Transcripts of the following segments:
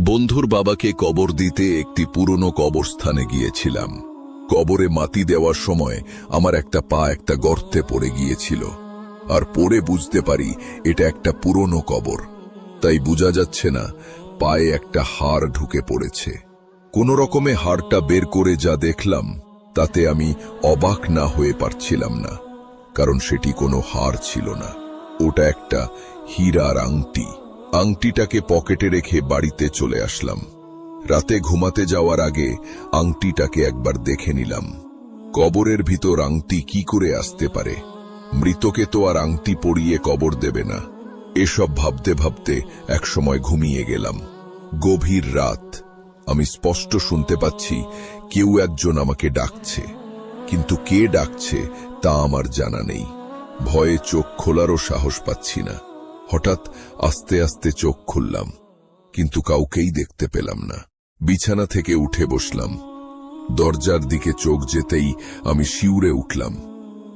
বন্ধুর বাবাকে কবর দিতে একটি পুরনো কবরস্থানে গিয়েছিলাম। কবরে মাটি দেওয়ার সময় আমার একটা পা একটা গর্তে পড়ে গিয়েছিল। আর পরে বুঝতে পারি এটা একটা পুরনো কবর। তাই বোঝা যাচ্ছে না, পায়ে একটা হাড় ঢুকে পড়েছে। কোন রকমে হাড়টা বের করে যা দেখলাম, তাতে আমি অবাক না হয়ে পারছিলাম না। কারণ সেটি কোনো হাড় ছিল না। ওটা একটা হীরার আংটি। আংটিটাকে পকেটে রেখে বাড়িতে চলে আসলাম। রাতে ঘুমাতে যাওয়ার আগে আংটিটাকে একবার দেখে নিলাম। কবরের ভিতর আংটি কি করে আসতে পারে? মৃতকে তো আর আংটি পরিয়ে কবর দেবে না। এসব ভাবতে ভাবতে একসময় ঘুমিয়ে গেলাম। গভীর রাত। আমি স্পষ্ট শুনতে পাচ্ছি, কেউ একজন আমাকে ডাকছে। কিন্তু কে ডাকছে তা আমার জানা নেই। ভয়ে চোখ খোলারও সাহস পাচ্ছি না। হঠাৎ আস্তে আস্তে চোখ খুললাম, কিন্তু কাউকেই দেখতে পেলাম না। বিছানা থেকে উঠে বসলাম। দরজার দিকে চোখ যেতেই আমি শিউরে উঠলাম।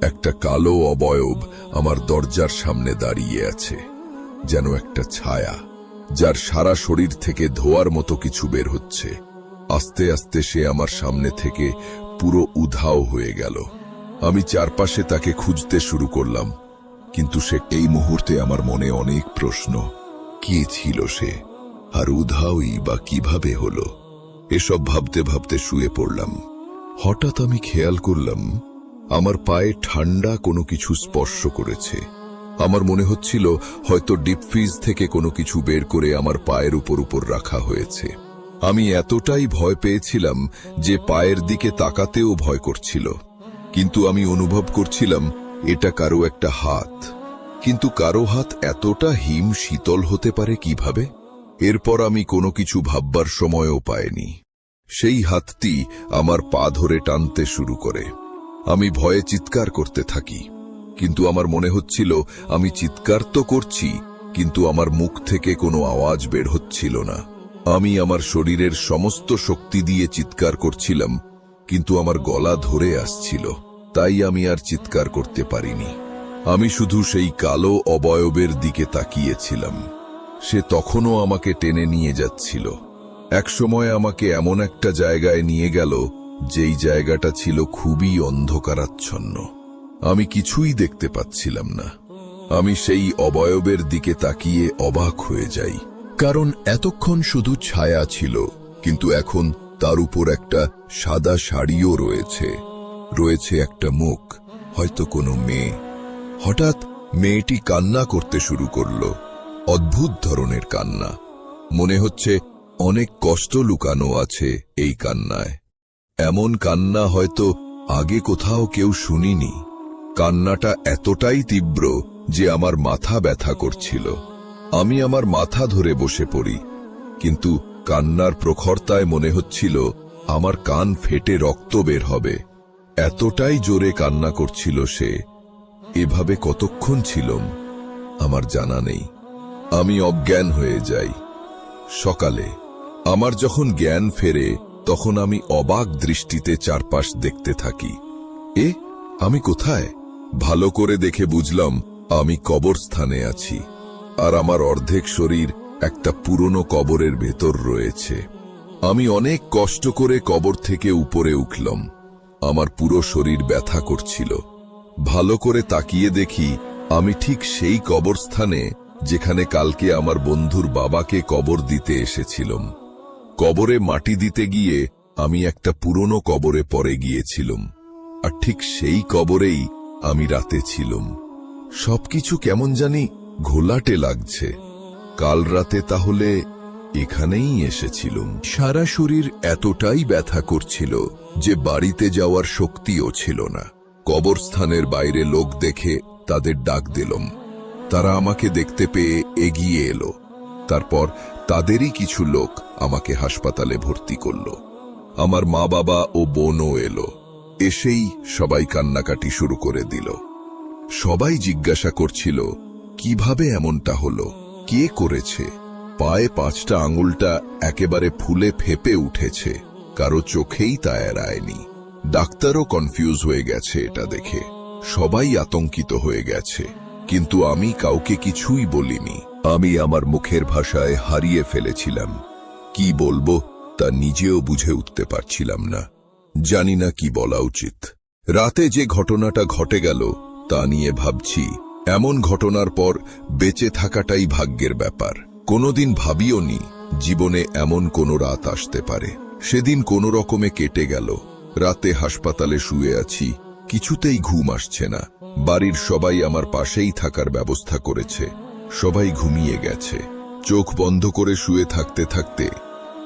একটা কালো অবয়ব আমার দরজার সামনে দাঁড়িয়ে আছে, যেন একটা ছায়া, যার সারা শরীর থেকে ধোয়ার মতো কিছু বের হচ্ছে। আস্তে আস্তে সে আমার সামনে থেকে পুরো উধাও হয়ে গেল। আমি চারপাশে তাকে খুঁজতে শুরু করলাম। কিন্তু সে এই মুহূর্তে আমার মনে অনেক প্রশ্ন। কে ছিল সে? আর উধাওই বা কীভাবে হলো? এসব ভাবতে ভাবতে শুয়ে পড়লাম। হঠাৎ আমি খেয়াল করলাম, আমার পায়ে ঠান্ডা কোনো কিছু স্পর্শ করেছে। আমার মনে হচ্ছিল হয়তো ডিপ ফ্রিজ থেকে কোনো কিছু বের করে আমার পায়ের উপর উপর রাখা হয়েছে। আমি এতটাই ভয় পেয়েছিলাম যে পায়ের দিকে তাকাতেও ভয় করছিল। কিন্তু আমি অনুভব করছিলাম এটা কারও একটা হাত। কিন্তু কারও হাত এতটা হিম শীতল হতে পারে কীভাবে? এরপর আমি কোনো কিছু ভাববার সময়ও পাইনি। সেই হাতটি আমার পা ধরে টানতে শুরু করে। আমি ভয়ে চিৎকার করতে থাকি। কিন্তু আমার মনে হচ্ছিল, আমি চিৎকার তো করছি, কিন্তু আমার মুখ থেকে কোনো আওয়াজ বের হচ্ছিল না। আমি আমার শরীরের সমস্ত শক্তি দিয়ে চিৎকার করছিলাম, কিন্তু আমার গলা ধরে আসছিল। তাই আমি আর চিৎকার করতে পারিনি। আমি শুধু সেই কালো অবয়বের দিকে তাকিয়েছিলাম। সে তখনও আমাকে টেনে নিয়ে যাচ্ছিল। একসময় আমাকে এমন একটা জায়গায় নিয়ে গেল, যেই জায়গাটা ছিল খুবই অন্ধকারাচ্ছন্ন। আমি কিছুই দেখতে পাচ্ছিলাম না। আমি সেই অবয়বের দিকে তাকিয়ে অবাক হয়ে যাই। কারণ এতক্ষণ শুধু ছায়া ছিল, কিন্তু এখন তার উপর একটা সাদা শাড়িও রয়েছে। রয়েছে একটা মুখ, হয়তো কোনো মেয়ে। হঠাৎ মেয়েটি কান্না করতে শুরু করল। অদ্ভুত ধরনের কান্না। মনে হচ্ছে অনেক কষ্ট লুকানো আছে এই কান্নায়। এমন কান্না হয়তো আগে কোথাও কেউ শুনিনি। কান্নাটা এতটাই তীব্র যে আমার মাথা ব্যথা করছিল। আমি আমার মাথা ধরে বসে পড়ি, কিন্তু কান্নার প্রখরতায় মনে হচ্ছিল আমার কান ফেটে রক্ত বের হবে। এতটাই জোরে কান্না করছিল সে। এভাবে কতক্ষণ ছিলাম, আমার জানা নেই। আমি অজ্ঞান হয়ে যাই। সকালে আমার যখন জ্ঞান ফেরে, তখন আমি অবাক দৃষ্টিতে চারপাশ দেখতে থাকি। এ, আমি কোথায়? ভালো করে দেখে বুঝলাম, আমি কবরস্থানে আছি। আর আমার অর্ধেক শরীর একটা পুরনো কবরের ভেতর রয়েছে। আমি অনেক কষ্ট করে কবর থেকে উপরে উঠলাম। আমার পুরো শরীর ব্যথা করছিল। ভালো করে তাকিয়ে দেখি, আমি ঠিক সেই কবরস্থানে যেখানে কালকে আমার বন্ধুর বাবাকে কবর দিতে এসেছিলাম। কবরে মাটি দিতে গিয়ে আমি একটা পুরনো কবরে পরে গিয়েছিলাম। আর ঠিক সেই কবরেই আমি রাতে ছিলাম। সবকিছু কেমন জানি ঘোলাটে লাগছে। কাল রাতে তাহলে এখানেই এসেছিলুম। সারা শরীর এতটাই ব্যথা করছিল যে বাড়িতে যাওয়ার শক্তিও ছিল না। কবরস্থানের বাইরে লোক দেখে তাদের ডাক দিলম। তারা আমাকে দেখতে পেয়ে এগিয়ে এলো। তারপর তাদেরই কিছু লোক আমাকে হাসপাতালে ভর্তি করল। আমার মা বাবা ও বোনও এলো। এসেই সবাই কান্নাকাটি শুরু করে দিল। সবাই জিজ্ঞাসা করছিল, কীভাবে এমনটা হলো? কে করেছে? পায়ে পাঁচটা আঙুলটা একেবারে ফুলে ফেপে উঠেছে। কারও চোখেই তা এড়ায়নি। ডাক্তারও কনফিউজ হয়ে গেছে এটা দেখে। সবাই আতঙ্কিত হয়ে গেছে। কিন্তু আমি কাউকে কিছুই বলিনি। আমি আমার মুখের ভাষায় হারিয়ে ফেলেছিলাম। কি বলব তা নিজেও বুঝে উঠতে পারছিলাম না। জানি না কি বলা উচিত। রাতে যে ঘটনাটা ঘটে গেল, তা নিয়ে ভাবছি। এমন ঘটনার পর বেঁচে থাকাটাই ভাগ্যের ব্যাপার। কোনোদিন ভাবিও নি জীবনে এমন কোনো রাত আসতে পারে। সেদিন কোনো রকমে কেটে গেল। রাতে হাসপাতালে শুয়ে আছি, কিছুতেই ঘুম আসছে না। বাড়ির সবাই আমার পাশেই থাকার ব্যবস্থা করেছে। সবাই ঘুমিয়ে গেছে। চোখ বন্ধ করে শুয়ে থাকতে থাকতে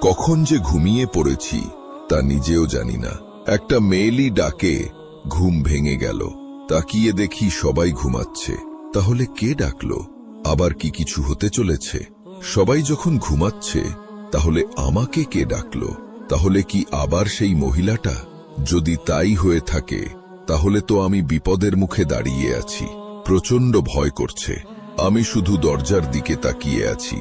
কখন যে ঘুমিয়ে পড়েছি তা নিজেও জানি না। একটা মেয়েলি ডাকে, ঘুম ভেঙে গেল। তাকিয়ে দেখি সবাই ঘুমাচ্ছে। তাহলে কে ডাকলো? আবার কি কিছু হতে চলেছে? সবাই যখন ঘুমাচ্ছে, তাহলে আমাকে কে ডাকলো? তাহলে কি আবার সেই মহিলাটা? যদি তাই হয়ে থাকে, তাহলে তো আমি বিপদের মুখে দাঁড়িয়ে আছি। প্রচণ্ড ভয় করছে। আমি শুধু দরজার দিকে তাকিয়ে আছি।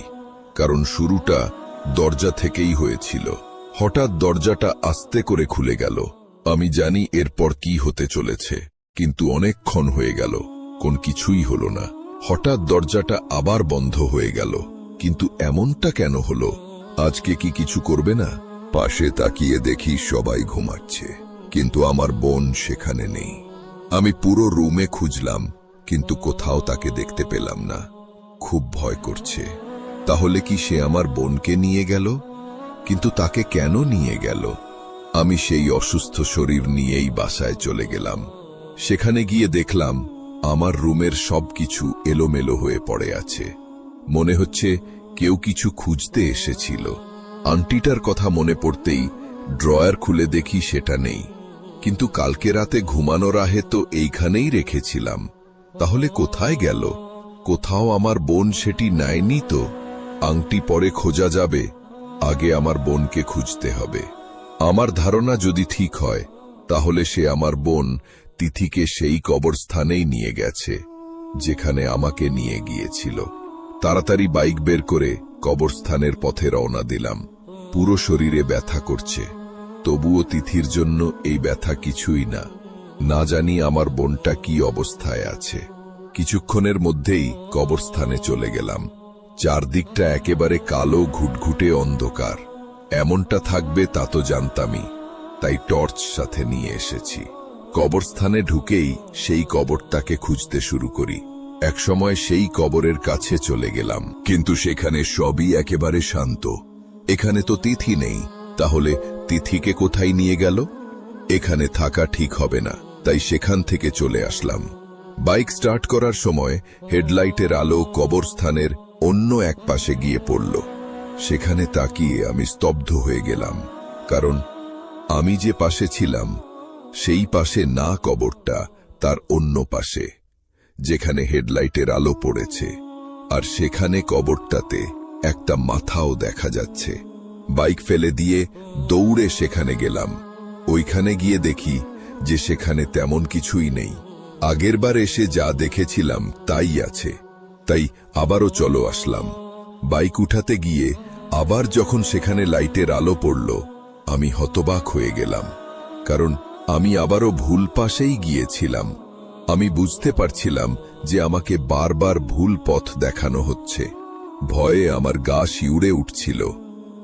কারণ শুরুটা দরজা থেকেই হয়েছিল। হঠাৎ দরজাটা আস্তে করে খুলে গেল। আমি জানি এরপর কি হতে চলেছে, কিন্তু অনেকক্ষণ হয়ে গেল। কোন কিছুই হল না। হঠাৎ দরজাটা আবার বন্ধ হয়ে গেল। কিন্তু এমনটা কেন হলো? আজকে কি কিছু করবে না? পাশে তাকিয়ে দেখি সবাই ঘুমাচ্ছে, কিন্তু আমার বোন সেখানে নেই। আমি পুরো রুমে খুঁজলাম, কিন্তু কোথাও তাকে দেখতে পেলাম না। খুব ভয় করছে। তাহলে কি সে আমার বোনকে নিয়ে গেল? কিন্তু তাকে কেন নিয়ে গেল? আমি সেই অসুস্থ শরীর নিয়েই বাসায় চলে গেলাম। সেখানে গিয়ে দেখলাম, আমার রুমের সবকিছু এলোমেলো হয়ে পড়ে আছে। মনে হচ্ছে কেউ কিছু খুঁজতে এসেছিল। আন্টিটার কথা মনে পড়তেই ড্রয়ার খুলে দেখি সেটা নেই। কিন্তু কালকে রাতে ঘুমানোর আহে তো এইখানেই রেখেছিলাম। তাহলে কোথায় গেল? কোথাও আমার বোন সেটি নেয়নি তো? আংটি পরে খোঁজা যাবে, আগে আমার বোনকে খুঁজতে হবে। আমার ধারণা যদি ঠিক হয়, তাহলে সে আমার বোন তিথিকে সেই কবরস্থানেই নিয়ে গেছে, যেখানে আমাকে নিয়ে গিয়েছিল। তাড়াতাড়ি বাইক বের করে কবরস্থানের পথে রওনা দিলাম। পুরো শরীরে ব্যথা করছে। তবুও তিথির জন্য এই ব্যথা কিছুই না। না জানি আমার বোনটা কি অবস্থায় আছে। কিছুক্ষণের মধ্যেই কবরস্থানে চলে গেলাম। চারদিকটা একেবারে কালো, ঘুটঘুটে অন্ধকার। এমনটা থাকবে তা তো জানতামই। তাই টর্চ সাথে নিয়ে এসেছি। কবরস্থানে ঢুকেই সেই কবরটাকে খুঁজতে শুরু করি। একসময় সেই কবরের কাছে চলে গেলাম। কিন্তু সেখানে সবই একেবারে শান্ত। এখানে তো তিথি নেই। তাহলে তিথিকে কোথায় নিয়ে গেল? এখানে থাকা ঠিক হবে না। তাই সেখান থেকে চলে আসলাম। বাইক স্টার্ট করার সময় হেডলাইটের আলো কবরস্থানের অন্য এক পাশে গিয়ে পড়ল। সেখানে তাকিয়ে আমি স্তব্ধ হয়ে গেলাম। কারণ আমি যে পাশে ছিলাম, সেই পাশে না কবরটা, তার অন্য পাশে। যেখানে হেডলাইটের আলো পড়েছে, আর সেখানে কবরটাতে একটা মাথাও দেখা যাচ্ছে। বাইক ফেলে দিয়ে দৌড়ে সেখানে গেলাম। ওইখানে গিয়ে দেখি যে সেখানে তেমন কিছুই নেই। আগেরবার এসে যা দেখেছিলাম তাই আছে। তাই আবারও চলো আসলাম। বাইক উঠাতে গিয়ে আবার যখন সেখানে লাইটের আলো পড়ল, আমি হতবাক হয়ে গেলাম। কারণ আমি আবারও ভুল পাশেই গিয়েছিলাম। আমি বুঝতে পারছিলাম যে আমাকে বারবার ভুল পথ দেখানো হচ্ছে। ভয়ে আমার গা শিউড়ে উঠছিল,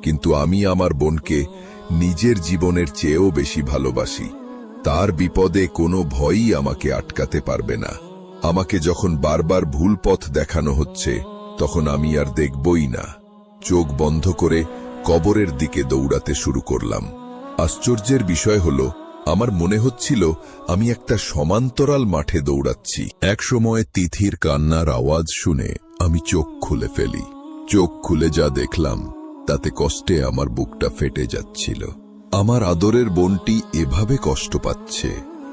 কিন্তু আমি আমার বোনকে নিজের জীবনের চেয়েও বেশি ভালোবাসি। তার বিপদে কোনো ভয়ই আমাকে আটকাতে পারবে না। আমাকে যখন বারবার ভুল পথ দেখানো হচ্ছে, তখন আমি আর দেখবই না। চোখ বন্ধ করে কবরের দিকে দৌড়াতে শুরু করলাম। আশ্চর্যের বিষয় হল আমার মনে হচ্ছিল আমি একটা সমান্তরাল মাঠে দৌড়াচ্ছি। একসময় তিথির কান্নার আওয়াজ শুনে আমি চোখ খুলে ফেলি। চোখ খুলে যা দেখলাম, তাতে কষ্টে আমার বুকটা ফেটে যাচ্ছিল। আমার আদরের বোনটি এভাবে কষ্ট পাচ্ছে।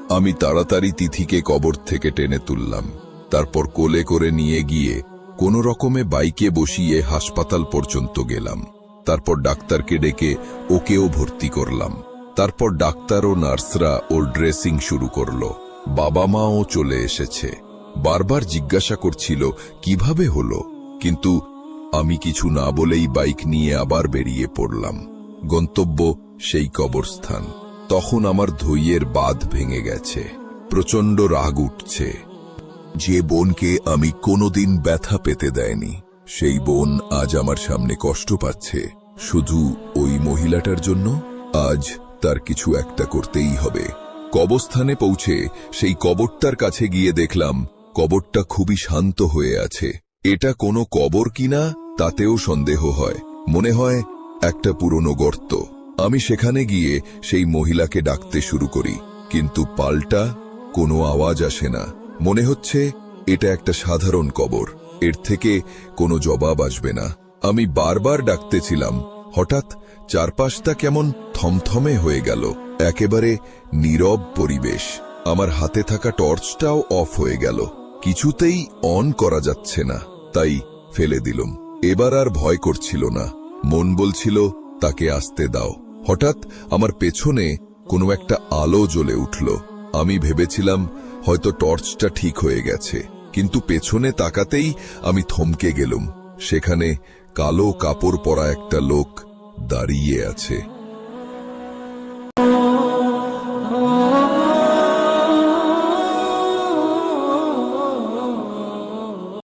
আমি তাড়াতাড়ি তিথিকে কবর থেকে টেনে তুললাম। তারপর কোলে করে নিয়ে গিয়ে কোনো রকমে বাইকে বসিয়ে হাসপাতাল পর্যন্ত গেলাম। তারপর ডাক্তারকে ডেকে ওকেও ভর্তি করলাম। তারপর ডাক্তার ও নার্সরা ওর ড্রেসিং শুরু করল। বাবা মাও চলে এসেছে। বারবার জিজ্ঞাসা করছিল, কীভাবে হলো? কিন্তু আমি কিছু না বলেই বাইক নিয়ে আবার বেরিয়ে পড়লাম। গন্তব্য সেই কবরস্থান। তখন আমার ধৈয়ের বাঁধ ভেঙে গেছে। প্রচণ্ড রাগ উঠছে। যে বোনকে আমি কোনোদিন ব্যথা পেতে দেয়নি। সেই বোন আজ আমার সামনে কষ্ট পাচ্ছে। শুধু ওই মহিলাটার জন্য? আজ তার কিছু একটা করতেই হবে। কবরস্থানে পৌঁছে সেই কবরটার কাছে গিয়ে দেখলাম, কবরটা খুবই শান্ত হয়ে আছে। এটা কোনো কবর কিনা তাতেও সন্দেহ হয়। মনে হয় একটা পুরনো গর্ত। আমি সেখানে গিয়ে সেই মহিলাকে ডাকতে শুরু করি, কিন্তু পাল্টা কোনো আওয়াজ আসে না। মনে হচ্ছে এটা একটা সাধারণ কবর। এর থেকে কোনো জবাব আসবে না। আমি বারবার ডাকতেছিলাম হঠাৎ চারপাশটা কেমন থমথমে হয়ে গেল। একেবারে নীরব পরিবেশ। আমার হাতে থাকা টর্চটাও অফ হয়ে গেল। কিছুতেই অন করা যাচ্ছে না, তাই ফেলে দিলুম। এবার আর ভয় করছিল না। মন বলছিল, তাকে আসতে দাও। হঠাৎ আমার পেছনে কোনো একটা আলো জ্বলে উঠল। আমি ভেবেছিলাম, হয়তো টর্চটা ঠিক হয়ে গেছে। কিন্তু পেছনে তাকাতেই আমি থমকে গেলুম। সেখানে কালো কাপড় পরা একটা লোক দাঁড়িয়ে আছে।